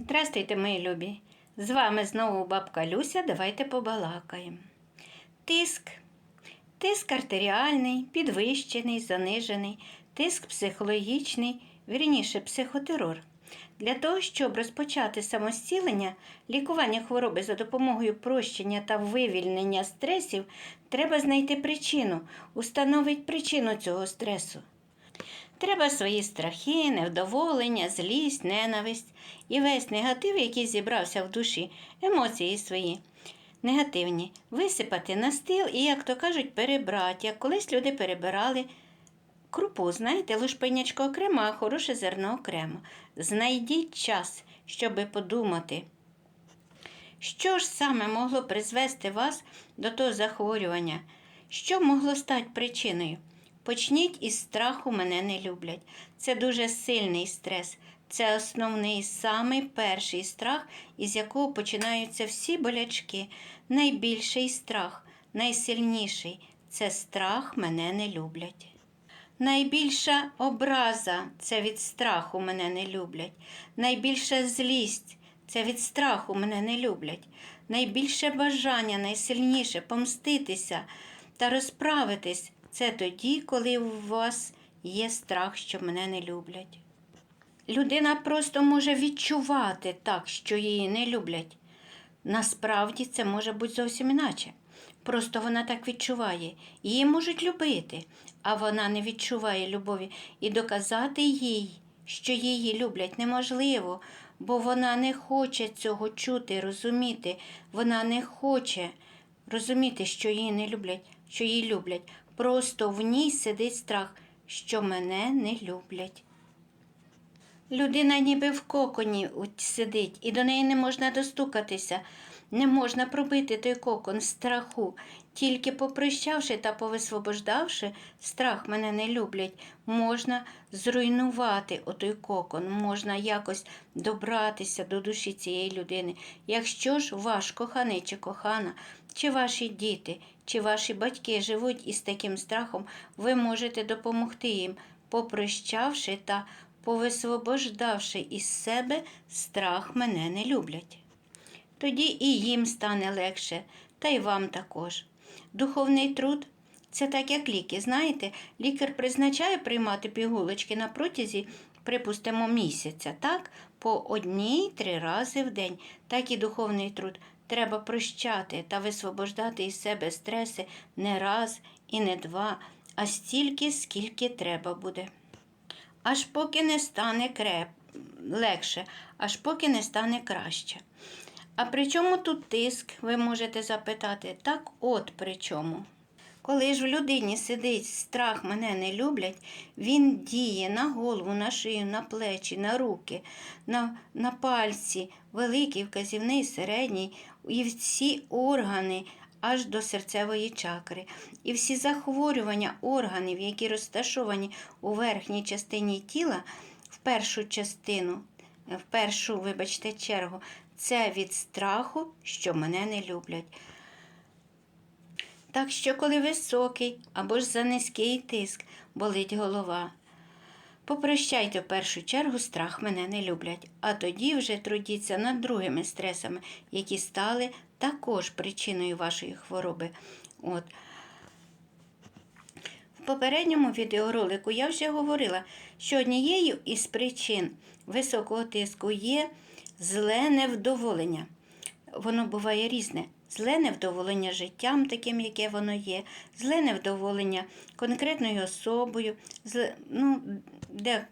Здрастуйте, мої любі! З вами знову бабка Люся. Давайте побалакаємо. Тиск. Тиск артеріальний, підвищений, занижений, тиск психологічний, вірніше психотерор. Для того, щоб розпочати самостілення, лікування хвороби за допомогою прощення та вивільнення стресів, треба знайти причину, установити причину цього стресу. Треба свої страхи, невдоволення, злість, ненависть і весь негатив, який зібрався в душі, емоції свої негативні, висипати на стіл і, як то кажуть, перебрати, як колись люди перебирали крупу, знаєте, лушпинячко окремо, а хороше зерно окремо. Знайдіть час, щоби подумати. Що ж саме могло призвести вас до того захворювання? Що могло стати причиною? Почніть із страху мене не люблять. Це дуже сильний стрес. Це основний, самий перший страх, із якого починаються всі болячки. Найбільший страх, найсильніший це страх мене не люблять. Найбільша образа це від страху мене не люблять. Найбільша злість це від страху мене не люблять. Найбільше бажання, найсильніше помститися та розправитись це тоді, коли у вас є страх, що мене не люблять. Людина просто може відчувати так, що її не люблять. Насправді це може бути зовсім іначе. Просто вона так відчуває. Її можуть любити, а вона не відчуває любові. І доказати їй, що її люблять, неможливо, бо вона не хоче цього чути, розуміти. Вона не хоче розуміти, що її не люблять, що її люблять. Просто в ній сидить страх, що мене не люблять. Людина ніби в коконі сидить, і до неї не можна достукатися, не можна пробити той кокон страху. Тільки попрощавши та повисвобождавши, страх мене не люблять, можна зруйнувати отой кокон, можна якось добратися до душі цієї людини. Якщо ж ваш коханий чи кохана, чи ваші діти, чи ваші батьки живуть із таким страхом, ви можете допомогти їм, попрощавши та повисвобождавши із себе страх мене не люблять. Тоді і їм стане легше, та й вам також. Духовний труд це так, як ліки. Знаєте, лікар призначає приймати пігулочки на протязі, припустимо, місяця, так, по одній три рази в день, так і духовний труд. Треба прощати та висвобождати із себе стреси не раз і не два, а стільки, скільки треба буде аж поки не стане креп... легше, аж поки не стане краще. А при чому тут тиск, ви можете запитати? Так от при чому. Коли ж в людині сидить страх, мене не люблять, він діє на голову, на шию, на плечі, на руки, на, на пальці, великий, вказівний, середній, і всі органи аж до серцевої чакри. І всі захворювання органів, які розташовані у верхній частині тіла, в першу частину, в першу, вибачте, чергу, це від страху, що мене не люблять. Так що, коли високий або ж за низький тиск болить голова, Попрощайте в першу чергу, страх мене не люблять, а тоді вже трудіться над другими стресами, які стали також причиною вашої хвороби. От. В попередньому відеоролику я вже говорила, що однією із причин високого тиску є зле невдоволення. Воно буває різне. Зле невдоволення життям, таким, яке воно є, зле невдоволення конкретною особою, зле, ну, де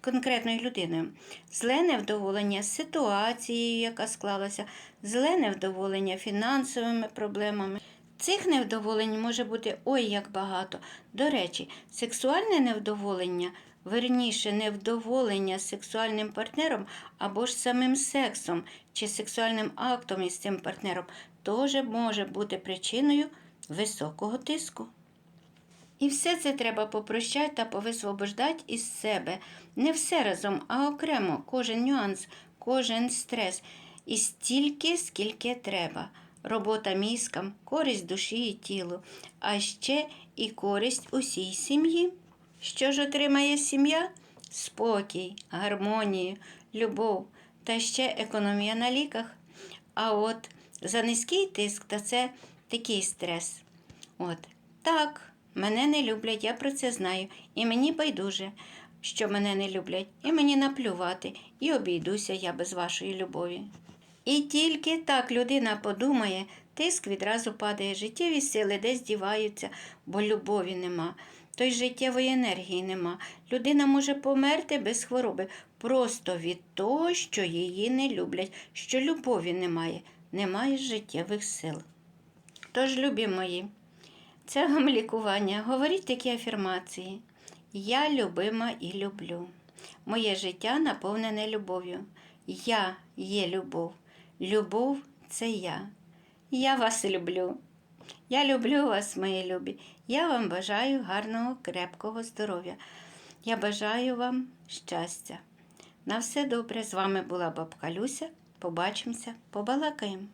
конкретною людиною, зле невдоволення ситуацією, яка склалася, зле невдоволення фінансовими проблемами. Цих невдоволень може бути ой як багато. До речі, сексуальне невдоволення, верніше, невдоволення сексуальним партнером або ж самим сексом чи сексуальним актом із цим партнером теж може бути причиною високого тиску. І все це треба попрощати та повисвобождати із себе. Не все разом, а окремо, кожен нюанс, кожен стрес. І стільки, скільки треба. Робота мізкам, користь душі і тілу, а ще і користь усій сім'ї. Що ж отримає сім'я? Спокій, гармонію, любов та ще економія на ліках. А от за низький тиск, то це такий стрес. От. Так, мене не люблять, я про це знаю. І мені байдуже, що мене не люблять, і мені наплювати, і обійдуся я без вашої любові. І тільки так людина подумає, тиск відразу падає, життєві сили десь діваються, бо любові нема. То й життєвої енергії нема. Людина може померти без хвороби, просто від того, що її не люблять, що любові немає, немає життєвих сил. Тож, любі мої, це вам лікування. Говоріть такі афірмації. Я любима і люблю. Моє життя наповнене любов'ю. Я є любов. Любов це я. Я вас люблю. Я люблю вас, мої любі. Я вам бажаю гарного, крепкого здоров'я. Я бажаю вам щастя. На все добре. З вами була бабка Люся. Побачимося, побалакаємо.